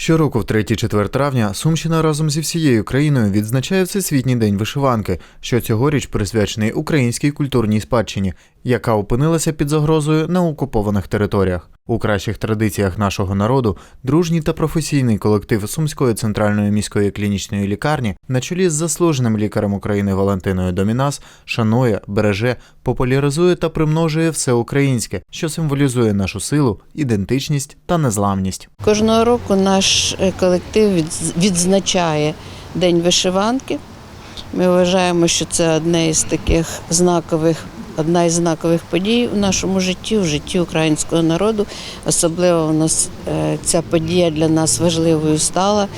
Щороку в 3-4 травня Сумщина разом зі всією країною відзначає Всесвітній день вишиванки, що цьогоріч присвячений українській культурній спадщині, яка опинилася під загрозою на окупованих територіях. У кращих традиціях нашого народу дружній та професійний колектив Сумської центральної міської клінічної лікарні на чолі з заслуженим лікарем України Валентиною Домінас шанує, береже, популяризує та примножує все українське, що символізує нашу силу, ідентичність та незламність. Кожного року наш е, колектив відз- відзначає День вишиванки. Ми вважаємо, що це одне із таких знакових, одна із знакових подій у нашому житті, в житті українського народу. Особливо у нас е, ця подія для нас важливою стала е,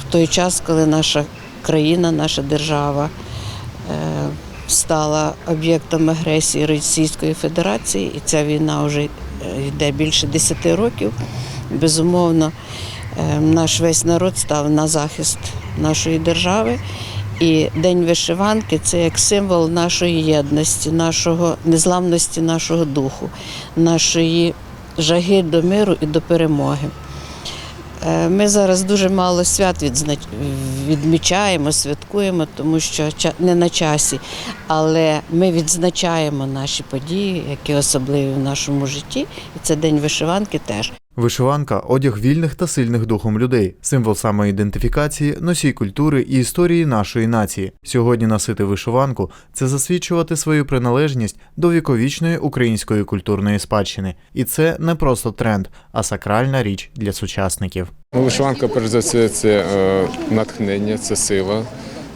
в той час, коли наша країна, наша держава е, стала об'єктом агресії Російської Федерації, і ця війна вже йде більше 10 років. Безумовно, наш весь народ став на захист нашої держави. І День вишиванки це як символ нашої єдності, нашого незламності нашого духу, нашої жаги до миру і до перемоги. Е, Ми зараз дуже мало свят відмічаємо, святкуємо, тому що не на часі. Але ми відзначаємо наші події, які особливі в нашому житті. І це День вишиванки теж. Вишиванка одяг вільних та сильних духом людей, символ самоідентифікації, носій культури і історії нашої нації. Сьогодні носити вишиванку це засвідчувати свою приналежність до віковічної української культурної спадщини. І це не просто тренд, а сакральна річ для сучасників. Ну, Вишиванка, перш за все, це е, натхнення, це сила.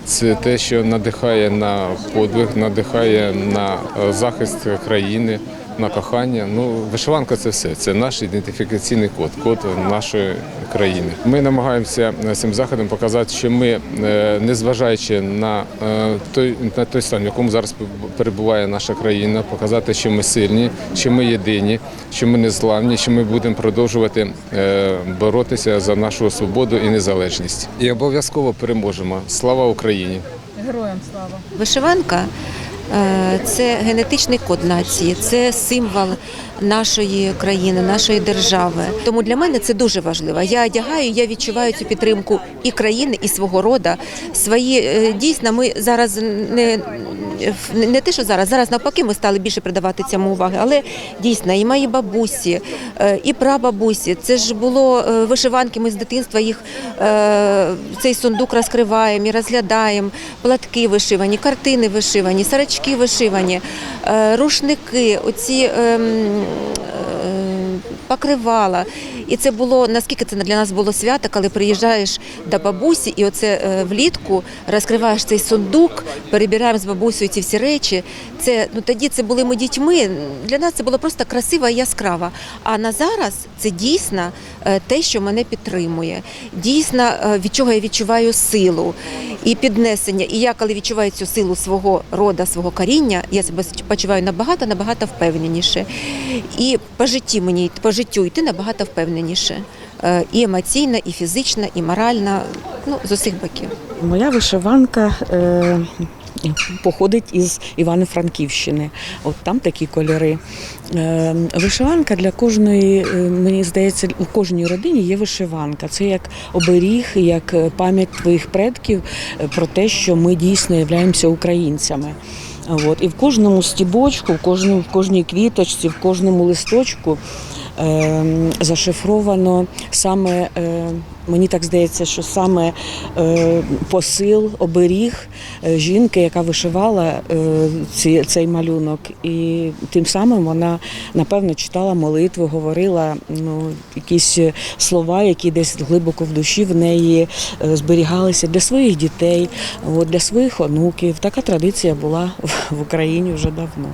Це те, що надихає на подвиг, надихає на е, захист країни, на кохання. Ну, вишиванка це все. Це наш ідентифікаційний код, код нашої країни. Ми намагаємося е, цим заходом показати, що ми, е, незважаючи на е, той на той стан, в якому зараз перебуває наша країна, показати, що ми сильні, що ми єдині, що ми незламні, що ми будемо продовжувати боротися за нашу свободу і незалежність. І обов'язково переможемо. Слава Україні! Героям слава. Вишиванка це генетичний код нації, це символ нашої країни, нашої держави. Тому для мене це дуже важливо. Я одягаю, я відчуваю цю підтримку і країни, і свого рода. Свої е, дійсно, ми зараз не, не те, що зараз, зараз навпаки, ми стали більше придавати цьому уваги, але дійсно і мої бабусі, е, і прабабусі. Це ж було е, вишиванки. Ми з дитинства їх цей сундук розкриваємо і розглядаємо. Платки вишивані, картини вишивані, сорочки вишивані, рушники, оці. Е, Покривала, і це було наскільки це для нас було свято, коли приїжджаєш до бабусі, і оце е, влітку розкриваєш цей сундук, перебираємо з бабусею ці всі речі. Це ну тоді це були ми дітьми. Для нас це було просто красиво і яскраво. А на зараз це дійсно е, те, що мене підтримує. Дійсно, е, від чого я відчуваю силу і піднесення. І я, коли відчуваю цю силу свого рода, свого коріння, я себе почуваю набагато набагато впевненіше. І по житті мені по життю йти набагато впевненіше. Е, І емоційно, і фізично, і морально, ну з усіх боків. Моя вишиванка е, походить із Івано-Франківщини. От там такі кольори. Е, вишиванка для кожної, е, мені здається, у кожній родині є вишиванка. Це як оберіг, як пам'ять твоїх предків про те, що ми дійсно являємося українцями. От. І в кожному стібочку, в кожному, в кожній квіточці, в кожному листочку зашифровано саме, е, мені так здається, що саме е, посил, оберіг е, жінки, яка вишивала ці, цей малюнок. І тим самим вона, напевно, читала молитви, говорила ну, якісь слова, які десь глибоко в душі в неї зберігалися для своїх дітей, для своїх онуків. Така традиція була в Україні вже давно.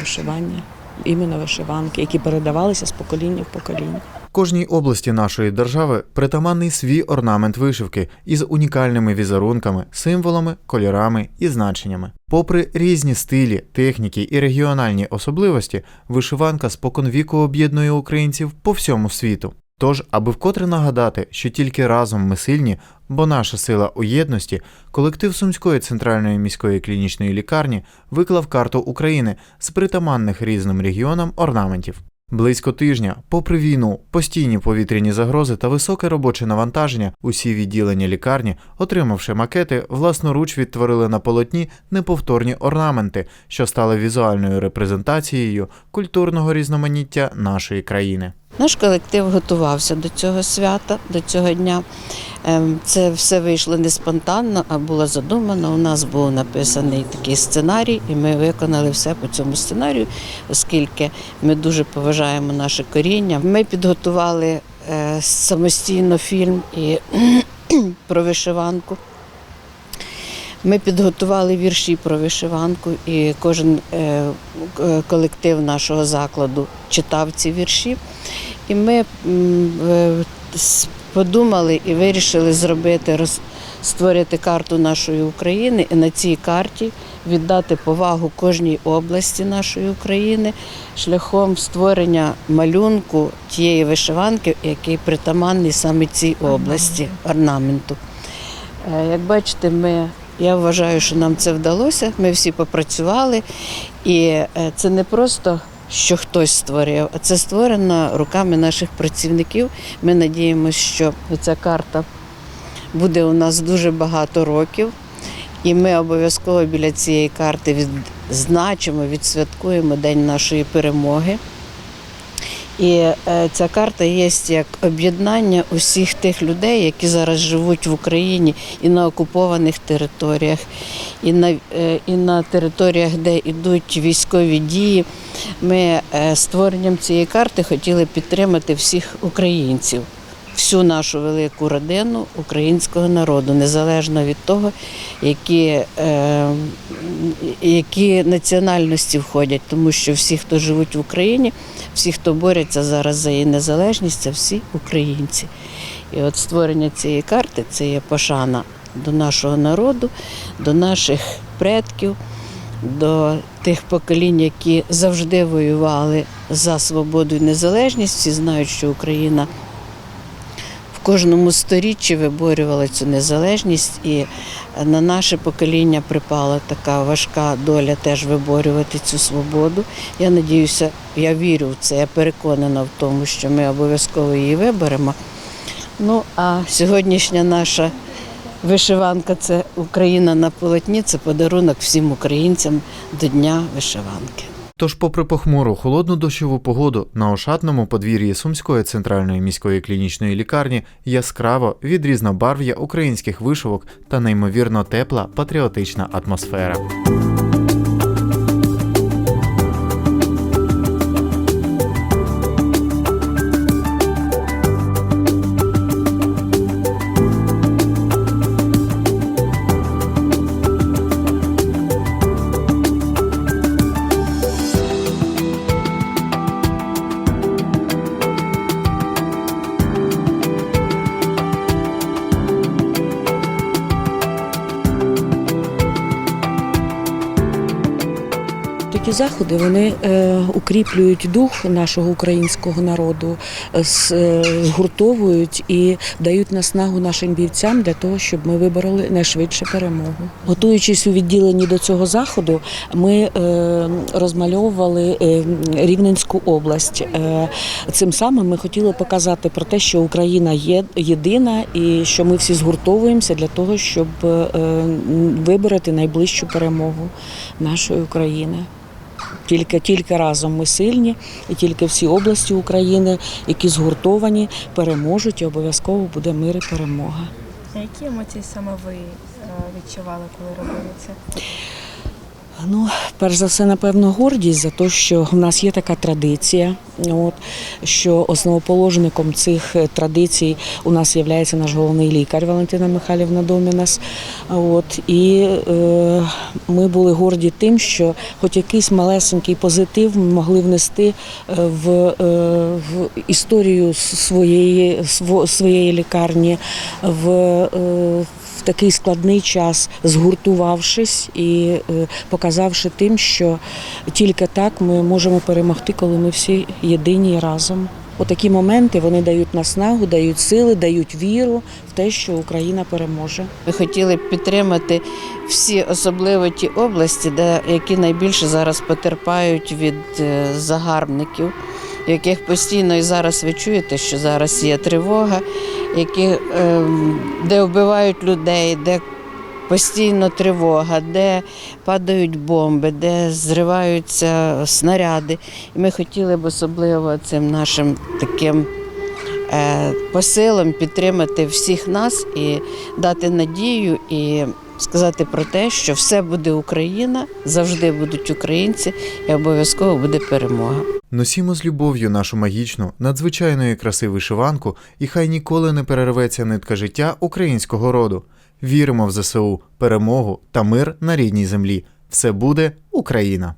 Вишивання, іменно вишиванки, які передавалися з покоління в покоління. Кожній області нашої держави притаманний свій орнамент вишивки із унікальними візерунками, символами, кольорами і значеннями. Попри різні стилі, техніки і регіональні особливості, вишиванка споконвіку об'єднує українців по всьому світу. Тож, аби вкотре нагадати, що тільки разом ми сильні, бо наша сила у єдності, колектив Сумської центральної міської клінічної лікарні виклав карту України з притаманних різним регіонам орнаментів. Близько тижня, попри війну, постійні повітряні загрози та високе робоче навантаження, усі відділення лікарні, отримавши макети, власноруч відтворили на полотні неповторні орнаменти, що стали візуальною репрезентацією культурного різноманіття нашої країни. Наш колектив готувався до цього свята, до цього дня. Ем, Це все вийшло не спонтанно, а було задумано. У нас був написаний такий сценарій, і ми виконали все по цьому сценарію, оскільки ми дуже поважаємо наше коріння. Ми підготували е, самостійно фільм і про вишиванку. Ми підготували вірші про вишиванку, і кожен е, колектив нашого закладу читав ці вірші. І ми е, подумали і вирішили зробити створити карту нашої України і на цій карті віддати повагу кожній області нашої України шляхом створення малюнку тієї вишиванки, який притаманний саме цій області орнаменту. Е, Як бачите, ми, я вважаю, що нам це вдалося. Ми всі попрацювали, і е, це не просто. Що хтось створив, а це створено руками наших працівників. Ми надіємося, що ця карта буде у нас дуже багато років, і ми обов'язково біля цієї карти відзначимо, відсвяткуємо День нашої перемоги. І е, ця карта є як об'єднання усіх тих людей, які зараз живуть в Україні і на окупованих територіях, і на, е, і на територіях, де йдуть військові дії. Ми е, створенням цієї карти хотіли підтримати всіх українців, всю нашу велику родину українського народу, незалежно від того, які, е, які національності входять, тому що всі, хто живуть в Україні, всі, хто борються зараз за її незалежність, це всі українці. І от створення цієї карти це є пошана до нашого народу, до наших предків, до тих поколінь, які завжди воювали за свободу і незалежність. Всі знають, що Україна кожному сторіччі виборювала цю незалежність, і на наше покоління припала така важка доля теж виборювати цю свободу. Я надіюся, я вірю в це, я переконана в тому, що ми обов'язково її виберемо. Ну а сьогоднішня наша вишиванка це Україна на полотні, це подарунок всім українцям до Дня вишиванки. Тож, попри похмуру холодну дощову погоду, на ошатному подвір'ї Сумської центральної міської клінічної лікарні яскраво від різнобарв'я українських вишивок та неймовірно тепла патріотична атмосфера. Такі заходи вони е, укріплюють дух нашого українського народу, е, е, згуртовують і дають наснагу нашим бійцям для того, щоб ми вибороли найшвидше перемогу. Готуючись у відділенні до цього заходу, ми розмальовували Рівненську область. Цим самим ми хотіли показати про те, що Україна є єдина і що ми всі згуртовуємося для того, щоб вибороти найближчу перемогу нашої України. Тільки тільки разом ми сильні, і тільки всі області України, які згуртовані, переможуть, і обов'язково буде мир і перемога. А які емоції саме ви е, відчували, коли робили це? Ну, перш за все, напевно, гордість за те, що в нас є така традиція. От що основоположником цих е, традицій у нас є наш головний лікар Валентина Михайлівна Домінас. От і е, ми були горді тим, що хоч якийсь малесенький позитив ми могли внести е, в, е, в історію своєї сво- своєї лікарні, в, е, такий складний час, згуртувавшись і е, показавши тим, що тільки так ми можемо перемогти, коли ми всі єдині разом. Отакі моменти вони дають наснагу, дають сили, дають віру в те, що Україна переможе. Ми хотіли б підтримати всі, особливо ті області, де які найбільше зараз потерпають від е, загарбників. Яких постійно і зараз ви чуєте, що зараз є тривога, які, ем, де вбивають людей, де постійно тривога, де падають бомби, де зриваються снаряди. І ми хотіли б особливо цим нашим таким е, посилом підтримати всіх нас і дати надію і сказати про те, що все буде Україна, завжди будуть українці, і обов'язково буде перемога. Носімо з любов'ю нашу магічну, надзвичайної краси вишиванку, і хай ніколи не перерветься нитка життя українського роду. Віримо в ЗСУ, перемогу та мир на рідній землі. Все буде Україна!